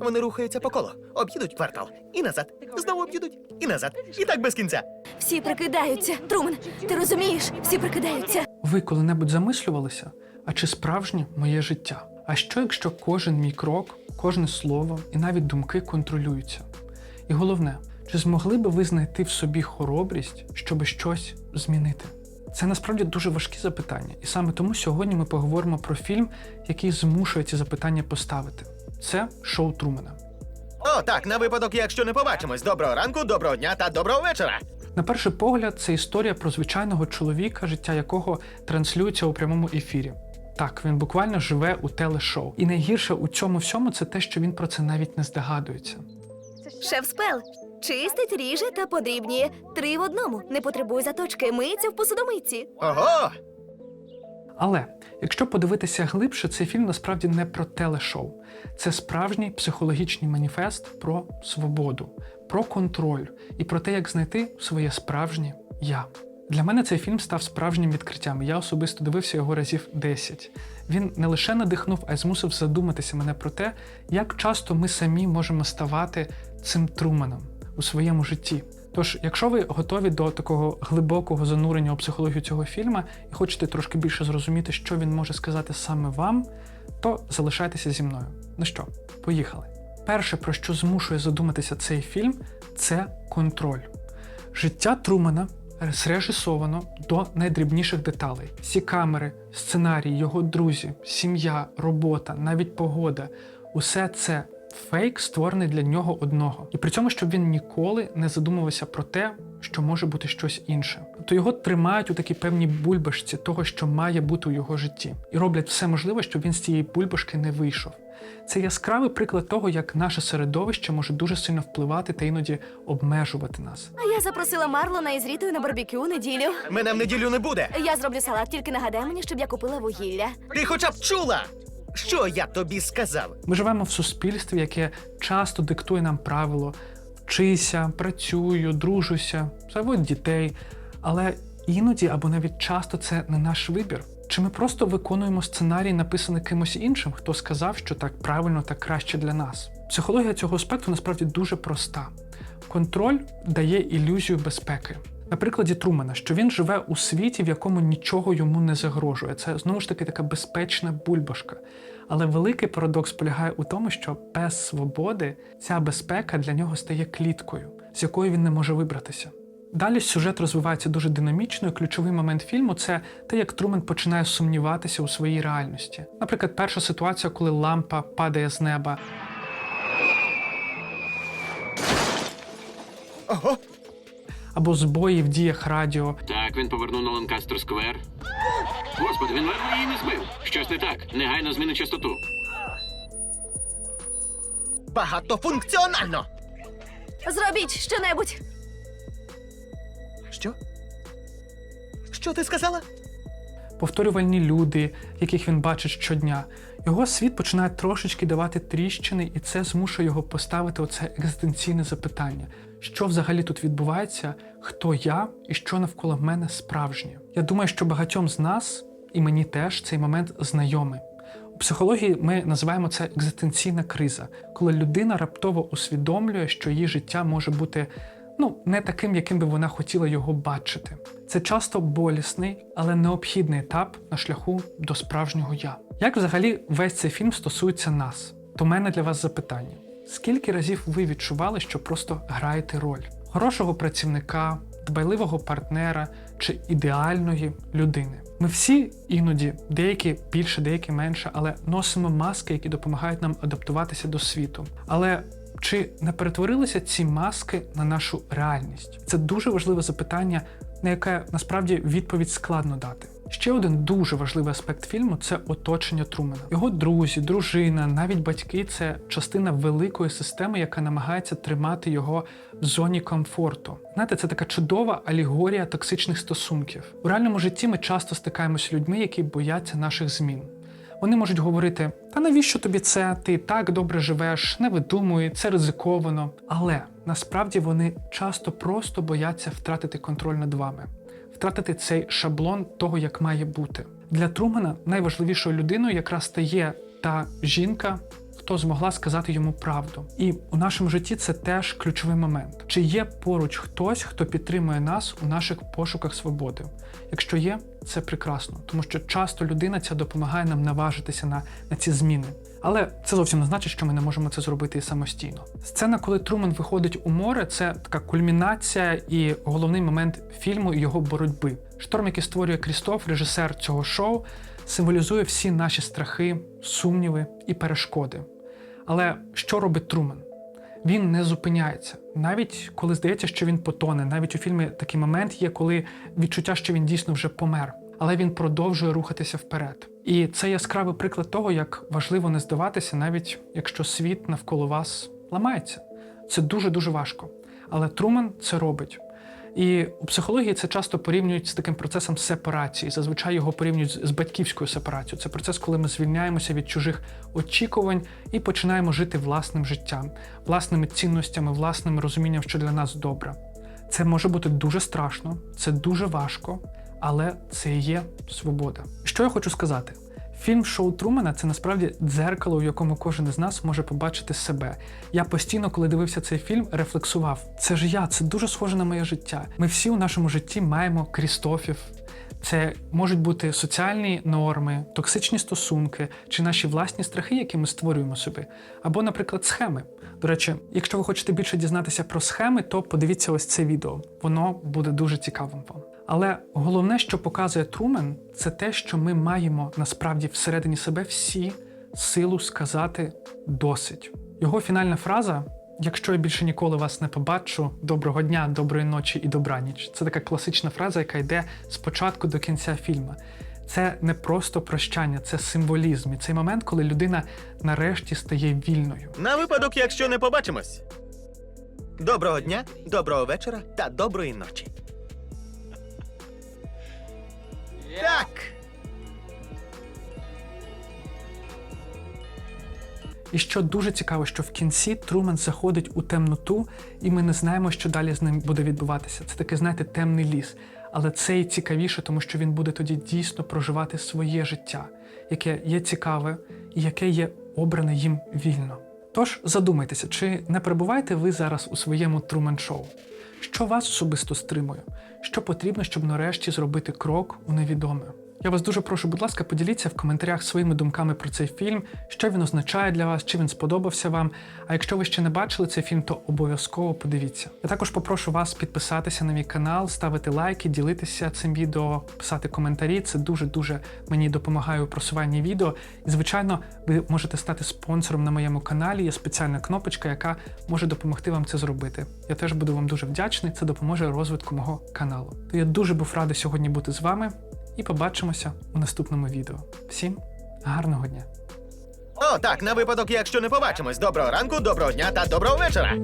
Вони рухаються по колу, об'їдуть квартал і назад, знову об'їдуть і назад. І так без кінця. Всі прикидаються. Трумен, ти розумієш? Всі прикидаються. Ви коли-небудь замислювалися, а чи справжнє моє життя? А що, якщо кожен мій крок, кожне слово і навіть думки контролюються? І головне, чи змогли би ви знайти в собі хоробрість, щоб щось змінити? Це насправді дуже важкі запитання, і саме тому сьогодні ми поговоримо про фільм, який змушує ці запитання поставити. Це шоу Трумена. О, так, на випадок, якщо не побачимось. Доброго ранку, доброго дня та доброго вечора. На перший погляд, це історія про звичайного чоловіка, життя якого транслюється у прямому ефірі. Так, він буквально живе у телешоу. І найгірше у цьому всьому це те, що він про це навіть не здогадується. Шеф спел. Чистить, ріже та подрібнює. Три в одному. Не потребує заточки. Миється в посудомийці. Ого! Але якщо подивитися глибше, цей фільм насправді не про телешоу. Це справжній психологічний маніфест про свободу, про контроль і про те, як знайти своє справжнє я. Для мене цей фільм став справжнім відкриттям. Я особисто дивився його разів 10. Він не лише надихнув, а й змусив задуматися мене про те, як часто ми самі можемо ставати цим труменом у своєму житті. Тож, якщо ви готові до такого глибокого занурення у психологію цього фільму і хочете трошки більше зрозуміти, що він може сказати саме вам, то залишайтеся зі мною. Ну що, поїхали. Перше, про що змушує задуматися цей фільм, це контроль. Життя Трумана зрежисовано до найдрібніших деталей. Всі камери, сценарій, його друзі, сім'я, робота, навіть погода усе це фейк, створений для нього одного. І при цьому, щоб він ніколи не задумувався про те, що може бути щось інше. Тобто його тримають у такій певній бульбашці того, що має бути у його житті, і роблять все можливе, щоб він з цієї бульбашки не вийшов. Це яскравий приклад того, як наше середовище може дуже сильно впливати та іноді обмежувати нас. А я запросила Марлона із Рітою на барбекю у неділю. Мене в неділю не буде. Я зроблю салат, тільки нагадай мені, щоб я купила вугілля. Ти хоча б чула, що я тобі сказав. Ми живемо в суспільстві, яке часто диктує нам правило вчися, працюю, дружуся, заводь дітей. Але іноді або навіть часто це не наш вибір. Чи ми просто виконуємо сценарій, написаний кимось іншим, хто сказав, що так правильно та краще для нас? Психологія цього аспекту насправді дуже проста. Контроль дає ілюзію безпеки. На прикладі Трумана, що він живе у світі, в якому нічого йому не загрожує. Це знову ж таки така безпечна бульбашка. Але великий парадокс полягає у тому, що без свободи ця безпека для нього стає кліткою, з якої він не може вибратися. Далі сюжет розвивається дуже динамічно, і ключовий момент фільму це те, як Трумен починає сумніватися у своїй реальності. Наприклад, перша ситуація, коли лампа падає з неба, Ого! Або збої в діях радіо, Так, він повернув на Ланкастер Сквер. Господи, він ледве її не збив. Щось не так. Негайно зміни частоту. Багатофункціонально! Зробіть щонебудь. Що? Що ти сказала? повторювальні люди, яких він бачить щодня. Його світ починає трошечки давати тріщини, і це змушує його поставити оце екзистенційне запитання: що взагалі тут відбувається, хто я і що навколо мене справжнє. Я думаю, що багатьом з нас, і мені теж цей момент знайомий. У психології ми називаємо це екзистенційна криза, коли людина раптово усвідомлює, що її життя може бути ну, не таким, яким би вона хотіла його бачити. Це часто болісний, але необхідний етап на шляху до справжнього я. Як взагалі весь цей фільм стосується нас? То в мене для вас запитання: скільки разів ви відчували, що просто граєте роль хорошого працівника, дбайливого партнера чи ідеальної людини? Ми всі іноді, деякі більше, деякі менше, але носимо маски, які допомагають нам адаптуватися до світу. Але чи не перетворилися ці маски на нашу реальність? Це дуже важливе запитання, на яке насправді відповідь складно дати. Ще один дуже важливий аспект фільму це оточення Трумена. Його друзі, дружина, навіть батьки це частина великої системи, яка намагається тримати його в зоні комфорту. Знаєте, це така чудова алегорія токсичних стосунків. У реальному житті ми часто стикаємося з людьми, які бояться наших змін. Вони можуть говорити: та навіщо тобі це? Ти так добре живеш, не видумуй, це ризиковано. Але насправді вони часто просто бояться втратити контроль над вами, втратити цей шаблон того, як має бути. Для Трумана найважливішою людиною якраз стає та жінка хто змогла сказати йому правду. І у нашому житті це теж ключовий момент. Чи є поруч хтось, хто підтримує нас у наших пошуках свободи? Якщо є, це прекрасно, тому що часто людина ця допомагає нам наважитися на, на ці зміни. Але це зовсім не значить, що ми не можемо це зробити самостійно. Сцена, коли Труман виходить у море, це така кульмінація і головний момент фільму і його боротьби. Шторм, який створює Крістоф, режисер цього шоу, символізує всі наші страхи, сумніви і перешкоди. Але що робить Труман? Він не зупиняється, навіть коли здається, що він потоне. Навіть у фільмі такий момент є, коли відчуття, що він дійсно вже помер, але він продовжує рухатися вперед. І це яскравий приклад того, як важливо не здаватися, навіть якщо світ навколо вас ламається. Це дуже дуже важко. Але Труман це робить. І у психології це часто порівнюють з таким процесом сепарації. Зазвичай його порівнюють з батьківською сепарацією. Це процес, коли ми звільняємося від чужих очікувань і починаємо жити власним життям, власними цінностями, власним розумінням, що для нас добре. Це може бути дуже страшно, це дуже важко, але це і є свобода. Що я хочу сказати? Фільм Шоу Трумена це насправді дзеркало, у якому кожен із нас може побачити себе. Я постійно, коли дивився цей фільм, рефлексував: це ж я, це дуже схоже на моє життя. Ми всі у нашому житті маємо Крістофів. Це можуть бути соціальні норми, токсичні стосунки чи наші власні страхи, які ми створюємо собі, або, наприклад, схеми. До речі, якщо ви хочете більше дізнатися про схеми, то подивіться ось це відео. Воно буде дуже цікавим вам. Але головне, що показує Трумен, це те, що ми маємо насправді всередині себе всі силу сказати досить. Його фінальна фраза. Якщо я більше ніколи вас не побачу, доброго дня, доброї ночі і добраніч. Це така класична фраза, яка йде з початку до кінця фільму. Це не просто прощання, це символізм. І цей момент, коли людина нарешті стає вільною. На випадок, якщо не побачимось. Доброго дня, доброго вечора та доброї ночі. І що дуже цікаво, що в кінці Труман заходить у темноту, і ми не знаємо, що далі з ним буде відбуватися. Це такий, знаєте, темний ліс. Але це і цікавіше, тому що він буде тоді дійсно проживати своє життя, яке є цікаве і яке є обране їм вільно. Тож задумайтеся, чи не перебуваєте ви зараз у своєму Труман-шоу? Що вас особисто стримує? Що потрібно, щоб нарешті зробити крок у невідоме? Я вас дуже прошу, будь ласка, поділіться в коментарях своїми думками про цей фільм, що він означає для вас, чи він сподобався вам. А якщо ви ще не бачили цей фільм, то обов'язково подивіться. Я також попрошу вас підписатися на мій канал, ставити лайки, ділитися цим відео, писати коментарі. Це дуже дуже мені допомагає у просуванні відео. І звичайно, ви можете стати спонсором на моєму каналі. Є спеціальна кнопочка, яка може допомогти вам це зробити. Я теж буду вам дуже вдячний. Це допоможе розвитку мого каналу. То я дуже був радий сьогодні бути з вами і побачимося у наступному відео. Всім гарного дня! О, так, на випадок, якщо не побачимось. Доброго ранку, доброго дня та доброго вечора.